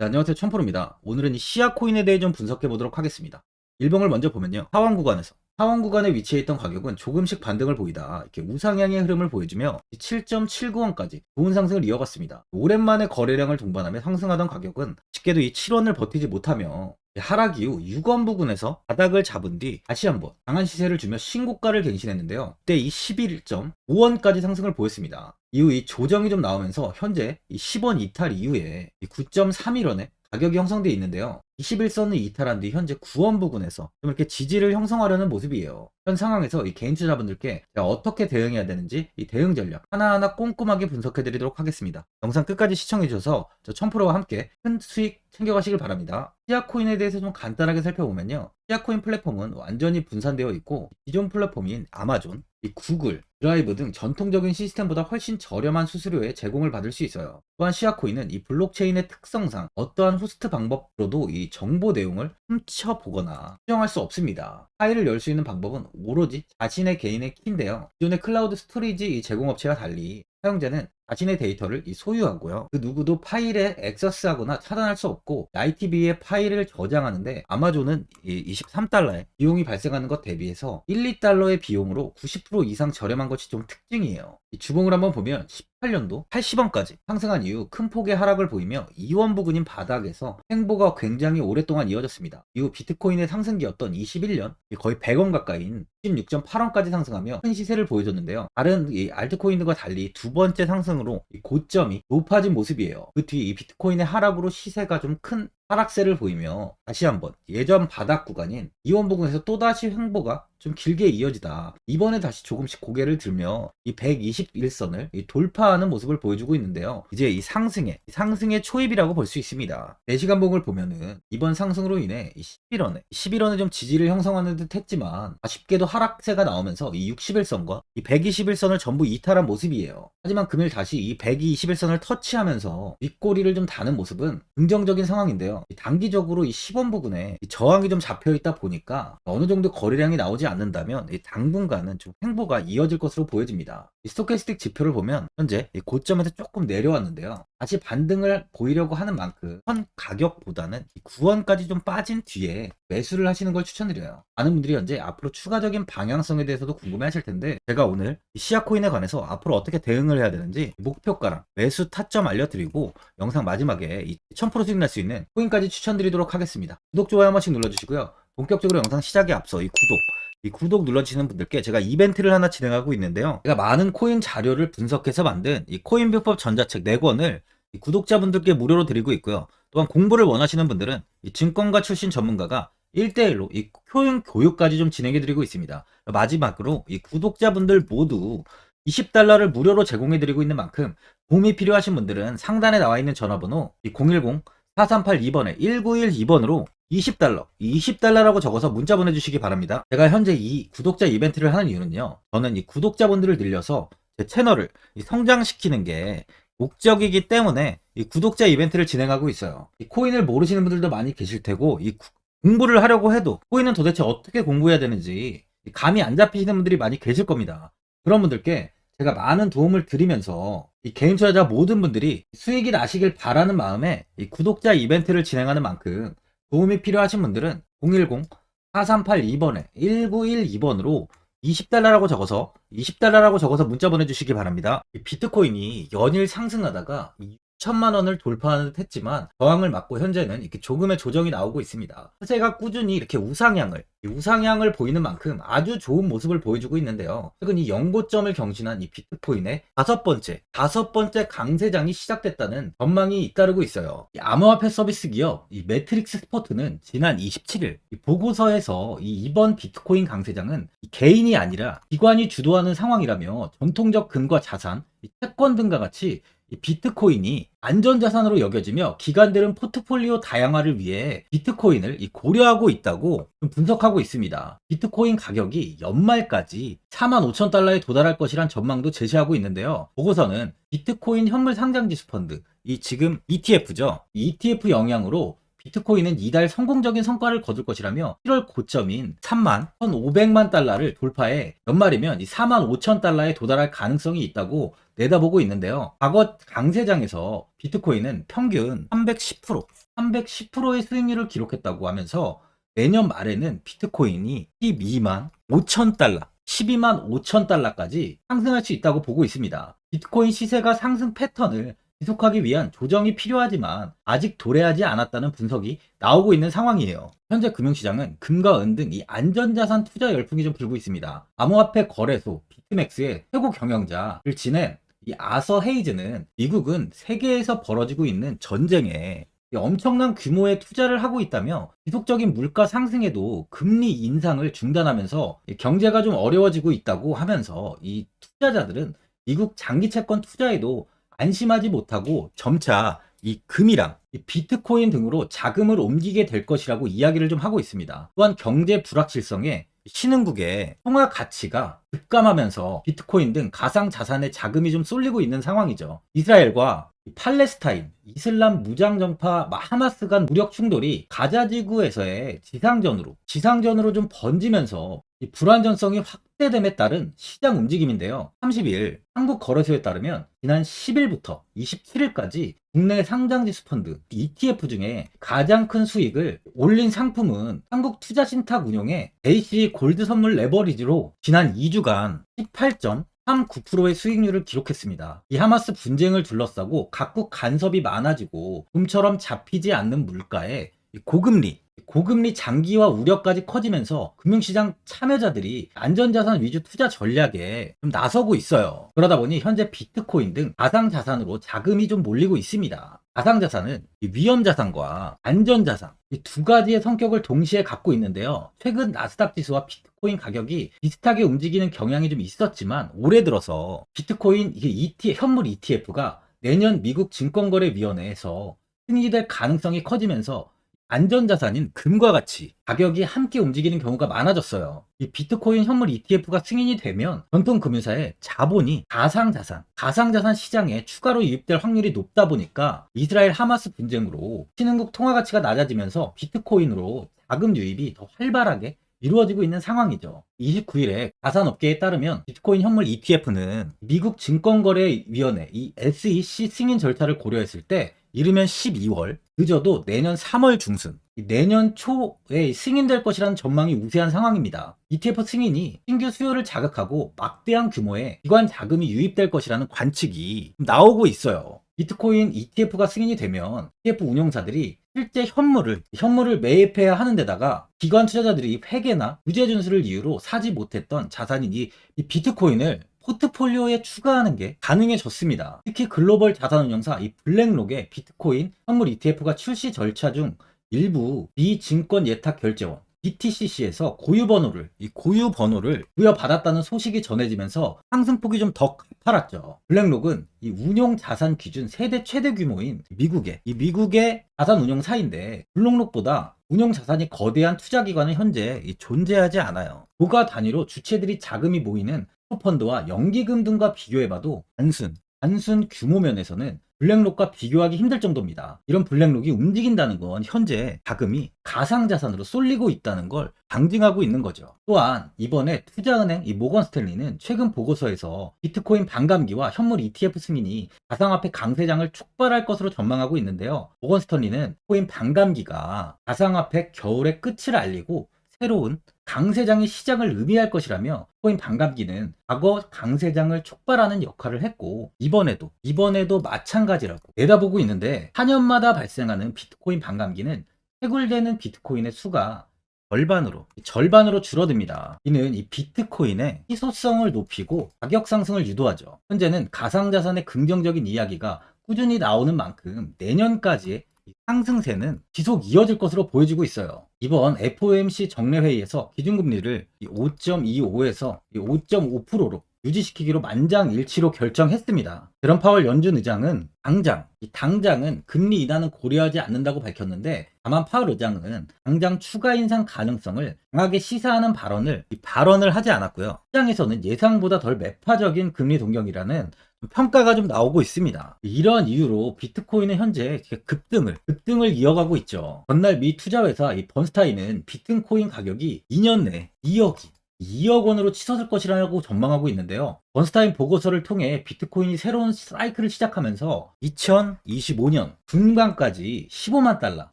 네, 안녕하세요. 천프로입니다. 오늘은 이 시아 코인에 대해 좀 분석해 보도록 하겠습니다. 일봉을 먼저 보면요. 하원 구간에서 하원 구간에 위치해 있던 가격은 조금씩 반등을 보이다 이렇게 우상향의 흐름을 보여주며 7.79원까지 좋은 상승을 이어갔습니다. 오랜만에 거래량을 동반하며 상승하던 가격은 쉽게도 이 7원을 버티지 못하며 하락 이후 6원 부근에서 바닥을 잡은 뒤 다시 한번 강한 시세를 주며 신고가를 갱신했는데요. 그때 이 11.5원까지 상승을 보였습니다. 이후 이 조정이 좀 나오면서 현재 이 10원 이탈 이후에 9.31원에 가격이 형성되어 있는데요. 21선을 이탈한 뒤 현재 9원 부근에서 좀 이렇게 지지를 형성하려는 모습이에요. 현 상황에서 이 개인 투자분들께 어떻게 대응해야 되는지 이 대응 전략 하나하나 꼼꼼하게 분석해 드리도록 하겠습니다. 영상 끝까지 시청해 주셔서 저 천프로와 함께 큰 수익 챙겨가시길 바랍니다. 시아코인에 대해서 좀 간단하게 살펴보면요. 시아코인 플랫폼은 완전히 분산되어 있고 기존 플랫폼인 아마존, 이 구글, 드라이브 등 전통적인 시스템보다 훨씬 저렴한 수수료에 제공을 받을 수 있어요. 또한 시아코인은 이 블록체인의 특성상 어떠한 호스트 방법으로도 이 정보 내용을 훔쳐보거나 수정할 수 없습니다. 파일을 열 수 있는 방법은 오로지 자신의 개인의 키인데요. 기존의 클라우드 스토리지 이 제공업체와 달리 사용자는 자신의 데이터를 이 소유하고요. 그 누구도 파일에 액세스하거나 차단할 수 없고 ITB의 파일을 저장하는데 아마존은 이 23달러의 비용이 발생하는 것 대비해서 1, 2달러의 비용으로 90% 이상 저렴한 것이 좀 특징이에요. 이 주봉을 한번 보면 18년도 80원까지 상승한 이후 큰 폭의 하락을 보이며 2원 부근인 바닥에서 행보가 굉장히 오랫동안 이어졌습니다. 이후 비트코인의 상승기였던 21년 거의 100원 가까이인 16.8원까지 상승하며 큰 시세를 보여줬는데요. 다른 이 알트코인들과 달리 두 번째 상승 으로 이 고점이 높아진 모습이에요. 그뒤이 비트코인의 하락으로 시세가 좀 큰 하락세를 보이며 다시 한번 예전 바닥 구간인 이원 부근에서 또다시 횡보가 좀 길게 이어지다. 이번에 다시 조금씩 고개를 들며 이 121선을 돌파하는 모습을 보여주고 있는데요. 이제 이 상승의 이 상승의 초입이라고 볼 수 있습니다. 4시간 봉을 보면은 이번 상승으로 인해 이 11원에 11원에 좀 지지를 형성하는 듯 했지만 아쉽게도 하락세가 나오면서 이 61선과 이 121선을 전부 이탈한 모습이에요. 하지만 금일 다시 이 121선을 터치하면서 윗꼬리를 좀 다는 모습은 긍정적인 상황인데요. 이 단기적으로 이 10원 부근에 이 저항이 좀 잡혀 있다 보니까 어느 정도 거래량이 나오지 않는다면 이 당분간은 좀 행보가 이어질 것으로 보여집니다. 이 스토캐스틱 지표를 보면 현재 이 고점에서 조금 내려왔는데요. 다시 반등을 보이려고 하는 만큼 현 가격보다는 9원까지 좀 빠진 뒤에 매수를 하시는 걸 추천드려요. 많은 분들이 현재 앞으로 추가적인 방향성에 대해서도 궁금해 하실 텐데 제가 오늘 이 시아코인에 관해서 앞으로 어떻게 대응을 해야 되는지 목표가랑 매수 타점 알려드리고 영상 마지막에 이1000% 수익 날 수 있는 코인까지 추천드리도록 하겠습니다. 구독, 좋아요 한 번씩 눌러주시고요. 본격적으로 영상 시작에 앞서 이 구독, 이 구독 눌러주시는 분들께 제가 이벤트를 하나 진행하고 있는데요. 제가 많은 코인 자료를 분석해서 만든 이 코인 비법 전자책 4권을 구독자분들께 무료로 드리고 있고요. 또한 공부를 원하시는 분들은 이 증권가 출신 전문가가 1대1로 이 효용 교육까지 좀 진행해 드리고 있습니다. 마지막으로 이 구독자분들 모두 20달러를 무료로 제공해 드리고 있는 만큼 도움이 필요하신 분들은 상단에 나와 있는 전화번호 010-4382번에 1912번으로 20달러, 20달러라고 적어서 문자 보내주시기 바랍니다. 제가 현재 이 구독자 이벤트를 하는 이유는요. 저는 이 구독자분들을 늘려서 제 채널을 성장시키는 게 목적이기 때문에 이 구독자 이벤트를 진행하고 있어요. 이 코인을 모르시는 분들도 많이 계실 테고 이 공부를 하려고 해도 코인은 도대체 어떻게 공부해야 되는지 감이 안 잡히시는 분들이 많이 계실 겁니다. 그런 분들께 제가 많은 도움을 드리면서 이 개인 투자자 모든 분들이 수익이 나시길 바라는 마음에 이 구독자 이벤트를 진행하는 만큼 도움이 필요하신 분들은 010-4382번에 1912번으로 20달러라고 적어서 20달러라고 적어서 문자 보내주시기 바랍니다. 비트코인이 연일 상승하다가 6 천만 원을 돌파하는 듯 했지만 저항을 맞고 현재는 이렇게 조금의 조정이 나오고 있습니다. 시세가 꾸준히 이렇게 우상향을 우상향을 보이는 만큼 아주 좋은 모습을 보여주고 있는데요. 최근 이 연고점을 경신한 이 비트코인의 다섯 번째 다섯 번째 강세장이 시작됐다는 전망이 잇따르고 있어요. 이 암호화폐 서비스 기업 이 매트릭스 스포트는 지난 27일 이 보고서에서 이 이번 비트코인 강세장은 이 개인이 아니라 기관이 주도하는 상황이라며 전통적 금과 자산, 이 채권 등과 같이 이 비트코인이 안전자산으로 여겨지며 기관들은 포트폴리오 다양화를 위해 비트코인을 이 고려하고 있다고 좀 분석하고 있습니다. 비트코인 가격이 연말까지 4만 5천 달러에 도달할 것이란 전망도 제시하고 있는데요. 보고서는 비트코인 현물 상장지수 펀드, 이 지금 ETF죠. 이 ETF 영향으로 비트코인은 이달 성공적인 성과를 거둘 것이라며 7월 고점인 3만 1,500만 달러를 돌파해 연말이면 이 4만 5천 달러에 도달할 가능성이 있다고 내다보고 있는데요. 과거 강세장에서 비트코인은 평균 310%, 310%의 수익률을 기록했다고 하면서 내년 말에는 비트코인이 12만 5천 달러, 12만 5천 달러까지 상승할 수 있다고 보고 있습니다. 비트코인 시세가 상승 패턴을 지속하기 위한 조정이 필요하지만 아직 도래하지 않았다는 분석이 나오고 있는 상황이에요. 현재 금융시장은 금과 은 등 이 안전자산 투자 열풍이 좀 불고 있습니다. 암호화폐 거래소 비트맥스의 최고 경영자를 지낸 이 아서 헤이즈는 미국은 세계에서 벌어지고 있는 전쟁에 이 엄청난 규모의 투자를 하고 있다며 지속적인 물가 상승에도 금리 인상을 중단하면서 이 경제가 좀 어려워지고 있다고 하면서 이 투자자들은 미국 장기 채권 투자에도 안심하지 못하고 점차 이 금이랑 이 비트코인 등으로 자금을 옮기게 될 것이라고 이야기를 좀 하고 있습니다. 또한 경제 불확실성에 신흥국의 통화 가치가 급감하면서 비트코인 등 가상 자산의 자금이 좀 쏠리고 있는 상황이죠. 이스라엘과 이 팔레스타인, 이슬람 무장정파 하마스 간 무력 충돌이 가자 지구에서의 지상전으로 지상전으로 좀 번지면서 이 불안전성이 확대됨에 따른 시장 움직임인데요. 30일 한국 거래소에 따르면 지난 10일부터 27일까지 국내 상장지수 펀드 ETF 중에 가장 큰 수익을 올린 상품은 한국 투자신탁 운용의 AC 골드 선물 레버리지로 지난 2주간 18.39%의 수익률을 기록했습니다. 이 하마스 분쟁을 둘러싸고 각국 간섭이 많아지고 봄처럼 잡히지 않는 물가에 이 고금리, 고금리 장기화 우려까지 커지면서 금융시장 참여자들이 안전자산 위주 투자 전략에 좀 나서고 있어요. 그러다 보니 현재 비트코인 등 가상자산으로 자금이 좀 몰리고 있습니다. 가상자산은 이 위험자산과 안전자산 이 두 가지의 성격을 동시에 갖고 있는데요. 최근 나스닥 지수와 비트코인 가격이 비슷하게 움직이는 경향이 좀 있었지만 올해 들어서 비트코인 ETF, 현물 ETF가 내년 미국 증권거래위원회에서 승인될 가능성이 커지면서 안전자산인 금과 같이 가격이 함께 움직이는 경우가 많아졌어요. 이 비트코인 현물 ETF가 승인이 되면 전통 금융사의 자본이 가상자산, 가상자산 시장에 추가로 유입될 확률이 높다 보니까 이스라엘 하마스 분쟁으로 신흥국 통화 가치가 낮아지면서 비트코인으로 자금 유입이 더 활발하게 이루어지고 있는 상황이죠. 29일에 가산업계에 따르면 비트코인 현물 ETF는 미국 증권거래위원회 이 SEC 승인 절차를 고려했을 때 이르면 12월, 늦어도 내년 3월 중순, 내년 초에 승인될 것이라는 전망이 우세한 상황입니다. ETF 승인이 신규 수요를 자극하고 막대한 규모의 기관 자금이 유입될 것이라는 관측이 나오고 있어요. 비트코인 ETF가 승인이 되면 ETF 운용사들이 실제 현물을 현물을 매입해야 하는 데다가 기관 투자자들이 회계나 부재 준수를 이유로 사지 못했던 자산인 이, 이 비트코인을 포트폴리오에 추가하는 게 가능해졌습니다. 특히 글로벌 자산운용사 이 블랙록의 비트코인 현물 ETF가 출시 절차 중 일부 비증권 예탁 결제원 BTCC에서 고유 번호를 이 고유 번호를 부여받았다는 소식이 전해지면서 상승폭이 좀 더 가팔았죠. 블랙록은 이 운용 자산 기준 세대 최대 규모인 미국의 이 미국의 자산 운용사인데 블록록보다 운용 자산이 거대한 투자 기관은 현재 이 존재하지 않아요. 고가 단위로 주체들이 자금이 모이는 펀드와 연기금 등과 비교해봐도 단순 단순 규모 면에서는 블랙록과 비교하기 힘들 정도입니다. 이런 블랙록이 움직인다는 건 현재 자금이 가상자산으로 쏠리고 있다는 걸 방증하고 있는 거죠. 또한 이번에 투자은행 이 모건 스탠리는 최근 보고서에서 비트코인 반감기와 현물 ETF 승인이 가상화폐 강세장을 촉발할 것으로 전망하고 있는데요. 모건 스탠리는 코인 반감기가 가상화폐 겨울의 끝을 알리고 새로운 강세장의 시장을 의미할 것이라며 코인 반감기는 과거 강세장을 촉발하는 역할을 했고 이번에도 이번에도 마찬가지라고 내다보고 있는데 4년마다 발생하는 비트코인 반감기는 해굴되는 비트코인의 수가 절반으로 절반으로 줄어듭니다. 이는 이 비트코인의 희소성을 높이고 가격 상승을 유도하죠. 현재는 가상자산의 긍정적인 이야기가 꾸준히 나오는 만큼 내년까지의 이 상승세는 지속 이어질 것으로 보여지고 있어요. 이번 FOMC 정례회의에서 기준금리를 5.25에서 5.5%로 유지시키기로 만장일치로 결정했습니다. 제롬 파월 연준 의장은 당장, 이 당장은 금리 인하는 고려하지 않는다고 밝혔는데 다만 파월 의장은 당장 추가 인상 가능성을 강하게 시사하는 발언을 이 발언을 하지 않았고요. 시장에서는 예상보다 덜 매파적인 금리 동경이라는 평가가 좀 나오고 있습니다. 이러한 이유로 비트코인은 현재 급등을 급등을 이어가고 있죠. 전날 미 투자회사 이 번스타인은 비트코인 가격이 2년 내에 2억이 2억 원으로 치솟을 것이라고 전망하고 있는데요. 번스타인 보고서를 통해 비트코인이 새로운 사이클을 시작하면서 2025년 중반까지 15만 달러,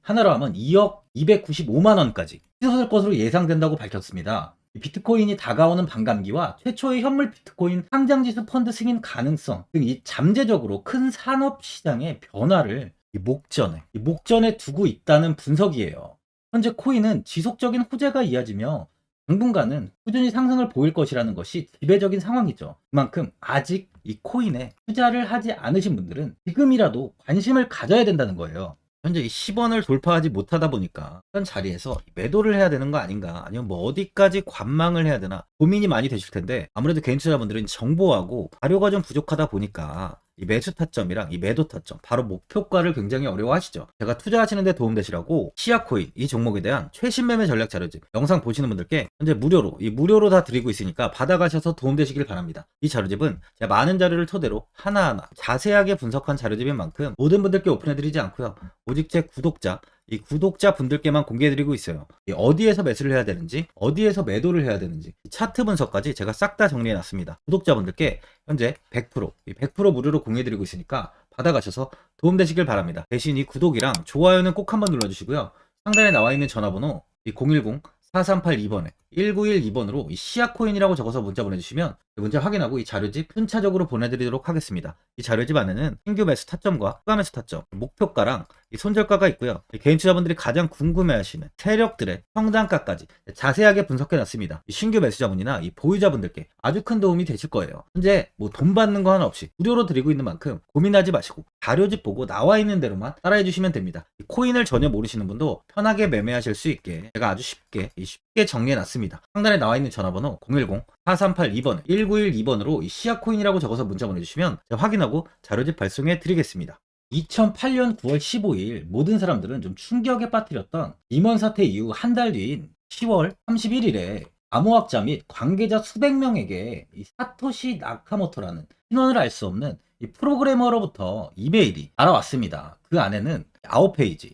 하나로 하면 2억 295만 원까지 치솟을 것으로 예상된다고 밝혔습니다. 이 비트코인이 다가오는 반감기와 최초의 현물 비트코인 상장지수 펀드 승인 가능성 등 이 잠재적으로 큰 산업 시장의 변화를 이 목전에 이 목전에 두고 있다는 분석이에요. 현재 코인은 지속적인 호재가 이어지며 당분간은 꾸준히 상승을 보일 것이라는 것이 지배적인 상황이죠. 그만큼 아직 이 코인에 투자를 하지 않으신 분들은 지금이라도 관심을 가져야 된다는 거예요. 현재 이 10원을 돌파하지 못하다 보니까 현 자리에서 매도를 해야 되는 거 아닌가 아니면 뭐 어디까지 관망을 해야 되나 고민이 많이 되실 텐데 아무래도 개인 투자자분들은 정보하고 자료가 좀 부족하다 보니까 이 매수 타점이랑 이 매도 타점 바로 목표가를 굉장히 어려워하시죠. 제가 투자하시는데 도움되시라고 시아코인 이 종목에 대한 최신 매매 전략 자료집 영상 보시는 분들께 현재 무료로 이 무료로 다 드리고 있으니까 받아가셔서 도움되시길 바랍니다. 이 자료집은 제가 많은 자료를 토대로 하나하나 자세하게 분석한 자료집인 만큼 모든 분들께 오픈해드리지 않고요. 오직 제 구독자 이 구독자 분들께만 공개해드리고 있어요. 이 어디에서 매수를 해야 되는지, 어디에서 매도를 해야 되는지, 이 차트 분석까지 제가 싹 다 정리해놨습니다. 구독자분들께 현재 100%, 이100% 무료로 공개해드리고 있으니까 받아가셔서 도움되시길 바랍니다. 대신 이 구독이랑 좋아요는 꼭 한번 눌러주시고요. 상단에 나와 있는 전화번호 이010 4382번에 1912번으로 이 시아코인이라고 적어서 문자 보내주시면 문자 확인하고 이 자료집 순차적으로 보내드리도록 하겠습니다. 이 자료집 안에는 신규 매수 타점과 추가 매수 타점, 목표가랑 이 손절가가 있고요. 이 개인 투자분들이 가장 궁금해하시는 세력들의 평단가까지 자세하게 분석해놨습니다. 이 신규 매수자분이나 이 보유자분들께 아주 큰 도움이 되실 거예요. 현재 뭐 돈 받는 거 하나 없이 무료로 드리고 있는 만큼 고민하지 마시고 자료집 보고 나와 있는 대로만 따라해 주시면 됩니다. 이 코인을 전혀 모르시는 분도 편하게 매매하실 수 있게 제가 아주 쉽게 이 쉽게 정리해놨습니다. 상단에 나와 있는 전화번호 010 4382번 1912번으로 이 시아코인이라고 적어서 문자 보내주시면 확인하고 자료집 발송해 드리겠습니다. 2008년 9월 15일 모든 사람들은 좀 충격에 빠뜨렸던 임원 사태 이후 한 달 뒤인 10월 31일에 암호학자 및 관계자 수백 명에게 이 사토시 나카모토라는 신원을 알 수 없는 이 프로그래머로부터 이메일이 알아왔습니다. 그 안에는 9페이지,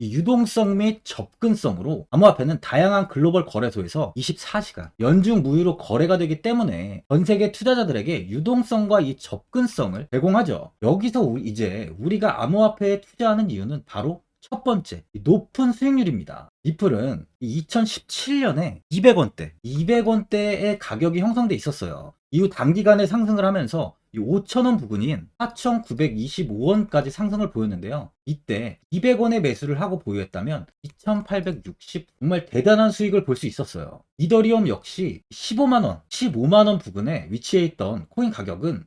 유동성 및 접근성으로 암호화폐는 다양한 글로벌 거래소에서 24시간 연중 무휴로 거래가 되기 때문에 전 세계 투자자들에게 유동성과 이 접근성을 제공하죠. 여기서 이제 우리가 암호화폐에 투자하는 이유는 바로 첫 번째, 이 높은 수익률입니다. 리플은 2017년에 200원대, 200원대의 가격이 형성돼 있었어요. 이후 단기간에 상승을 하면서 이 5,000원 부근인 4,925원까지 상승을 보였는데요. 이때 200원의 매수를 하고 보유했다면 2,860 정말 대단한 수익을 볼 수 있었어요. 이더리움 역시 15만원, 15만원 부근에 위치해 있던 코인 가격은